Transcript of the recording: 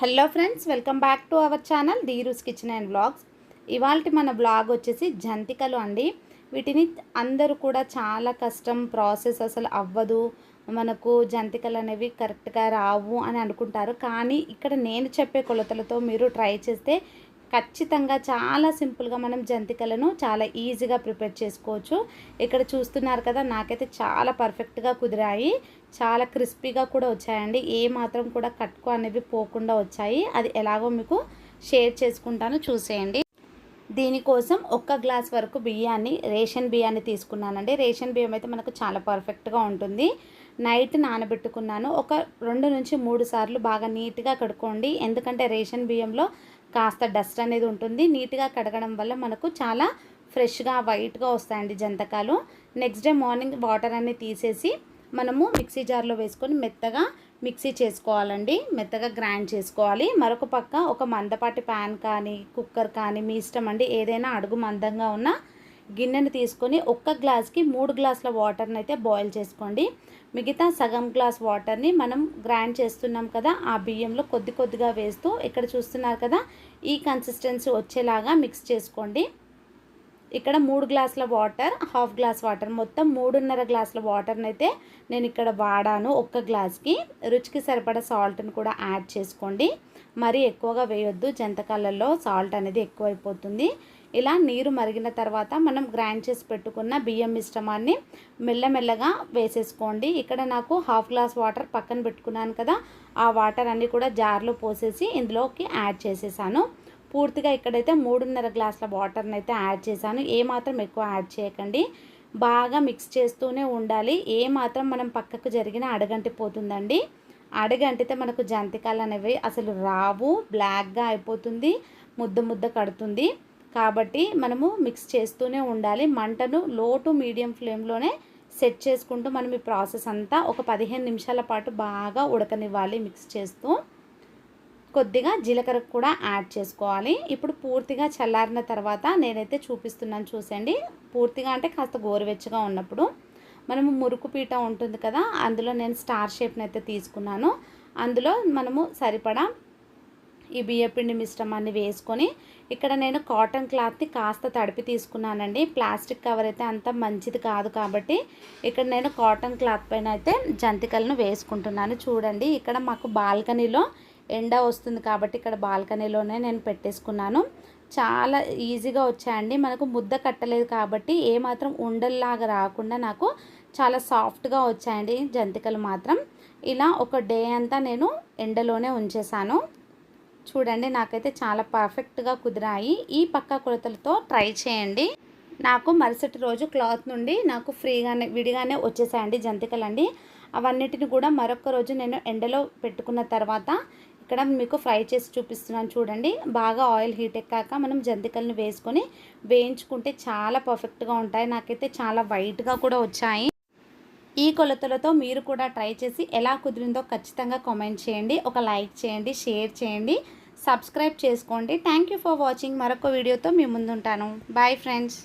Hello friends welcome back to our channel Dheeru's kitchen and blogs ఇవాళ మన blog వచ్చేసి జంతికలు అండి. వీటిని అందరూ కూడా చాలా కష్టం ప్రాసెస్ అసలు అవ్వదు. మనకు జంతికలు అనేవి కరెక్ట్గా రావు అని అనుకుంటారు. కానీ ఇక్కడ నేను చెప్పే కొలతలతో మీరు ట్రై చేస్తే ఖచ్చితంగా చాలా సింపుల్గా మనం జంతికలను చాలా ఈజీగా ప్రిపేర్ చేసుకోవచ్చు. ఇక్కడ చూస్తున్నారు కదా నాకైతే చాలా పర్ఫెక్ట్గా కుదిరాయి. చాలా క్రిస్పీగా కూడా వచ్చాయండి. ఏ మాత్రం కూడా కట్కు అనేవి పోకుండా వచ్చాయి. అది ఎలాగో మీకు షేర్ చేసుకుంటాను. చూసేయండి. దీనికోసం ఒక్క గ్లాస్ వరకు బియ్యాన్ని రేషన్ బియ్యాన్ని తీసుకున్నానండి. రేషన్ బియ్యం అయితే మనకు చాలా పర్ఫెక్ట్గా ఉంటుంది. నైట్ నానబెట్టుకున్నాను. ఒక రెండు నుంచి మూడు సార్లు బాగా నీట్గా కడుక్కోండి. ఎందుకంటే రేషన్ బియ్యంలో కాస్త డస్ట్ అనేది ఉంటుంది. నీట్గా కడగడం వల్ల మనకు చాలా ఫ్రెష్గా వైట్గా వస్తాయండి జంతకాలు. నెక్స్ట్ డే మార్నింగ్ వాటర్ అన్ని తీసేసి మనము మిక్సీ జార్లో వేసుకొని మెత్తగా మిక్సీ చేసుకోవాలండి. మెత్తగా గ్రైండ్ చేసుకోవాలి. మరొక పక్క ఒక మందపాటి ప్యాన్ కానీ కుక్కర్ కానీ మీ ఇష్టం అండి. ఏదైనా అడుగు మందంగా ఉన్న గిన్నెను తీసుకొని ఒక్క గ్లాస్కి మూడు గ్లాసుల వాటర్ని అయితే బాయిల్ చేసుకోండి. మిగతా సగం గ్లాస్ వాటర్ని మనం గ్రైండ్ చేస్తున్నాం కదా ఆ బియ్యంలో కొద్ది కొద్దిగా వేస్తూ ఇక్కడ చూస్తున్నారు కదా ఈ కన్సిస్టెన్సీ వచ్చేలాగా మిక్స్ చేసుకోండి. ఇక్కడ మూడు గ్లాసుల వాటర్ హాఫ్ గ్లాస్ వాటర్. మొత్తం మూడున్నర గ్లాసుల వాటర్ని అయితే నేను ఇక్కడ వాడాను ఒక్క గ్లాస్కి. రుచికి సరిపడా సాల్ట్ని కూడా యాడ్ చేసుకోండి. మరీ ఎక్కువగా వేయొద్దు. జంతకాలలో సాల్ట్ అనేది ఎక్కువైపోతుంది. ఇలా నీరు మరిగిన తర్వాత మనం గ్రైండ్ చేసి పెట్టుకున్న బియ్యం మిశ్రమాన్ని మెల్లమెల్లగా వేసేసుకోండి. ఇక్కడ నాకు హాఫ్ గ్లాస్ వాటర్ పక్కన పెట్టుకున్నాను కదా ఆ వాటర్ అన్నీ కూడా జార్లో పోసేసి ఇందులోకి యాడ్ చేసేసాను. పూర్తిగా ఇక్కడైతే మూడున్నర గ్లాసుల వాటర్ని అయితే యాడ్ చేశాను. ఏ మాత్రం ఎక్కువ యాడ్ చేయకండి. బాగా మిక్స్ చేస్తూనే ఉండాలి. ఏ మాత్రం మనం పక్కకు జరిగిన అడగంటిపోతుందండి అడగంటితే మనకు జంతికాలు అనేవి అసలు రావు. బ్లాక్గా అయిపోతుంది. ముద్ద ముద్ద కడుతుంది. కాబట్టి మనము మిక్స్ చేస్తూనే ఉండాలి. మంటను లో టు మీడియం ఫ్లేమ్లోనే సెట్ చేసుకుంటూ మనం ఈ ప్రాసెస్ అంతా ఒక పదిహేను నిమిషాల పాటు బాగా ఉడకనివ్వాలి మిక్స్ చేస్తూ. కొద్దిగా జీలకర్ర కూడా యాడ్ చేసుకోవాలి. ఇప్పుడు పూర్తిగా చల్లారిన తర్వాత నేనైతే చూపిస్తున్నాను చూసండి పూర్తిగా అంటే కాస్త గోరువెచ్చగా ఉన్నప్పుడు మనము మురుకు పీట ఉంటుంది కదా అందులో నేను స్టార్ షేప్ని అయితే తీసుకున్నాను. అందులో మనము సరిపడా ఈ బియ్యపిండి మిశ్రమాన్ని వేసుకొని ఇక్కడ నేను కాటన్ క్లాత్ని కాస్త తడిపి తీసుకున్నానండి. ప్లాస్టిక్ కవర్ అయితే అంత మంచిది కాదు కాబట్టి ఇక్కడ నేను కాటన్ క్లాత్ పైన అయితే జంతికలను వేసుకుంటున్నాను. చూడండి ఇక్కడ మాకు బాల్కనీలో ఎండ వస్తుంది కాబట్టి ఇక్కడ బాల్కనీలోనే నేను పెట్టేసుకున్నాను. చాలా ఈజీగా వచ్చాయండి. మనకు ముద్ద కట్టలేదు కాబట్టి ఏమాత్రం ఉండల్లాగా రాకుండా నాకు చాలా సాఫ్ట్గా వచ్చాయండి జంతికలు మాత్రం. ఇలా ఒక డే అంతా నేను ఎండలోనే ఉంచేసాను చూడండి నాకైతే చాలా పర్ఫెక్ట్గా కుదిరాయి. ఈ పక్క కొలతలతో ట్రై చేయండి. నాకు మరుసటి రోజు క్లాత్ నుండి నాకు ఫ్రీగానే విడిగానే వచ్చేసాయండి జంతికలండి. అవన్నిటిని కూడా మరొక రోజు నేను ఎండలో పెట్టుకున్న తర్వాత ఇక్కడ మీకు ఫ్రై చేసి చూపిస్తున్నాను చూడండి. బాగా ఆయిల్ హీట్ ఎక్కాక మనం జంతికల్ని వేసుకొని వేయించుకుంటే చాలా పర్ఫెక్ట్గా ఉంటాయి. నాకైతే చాలా వైట్గా కూడా వచ్చాయి. ఈ కొలతలతో మీరు కూడా ట్రై చేసి ఎలా కుదిరిందో ఖచ్చితంగా కామెంట్ చేయండి. ఒక లైక్ చేయండి షేర్ చేయండి. సబ్స్క్రైబ్ చేసుకోండి. థ్యాంక్ యూ ఫర్ వాచింగ్ మరొక వీడియోతో మీ ముందుంటాను. Bye friends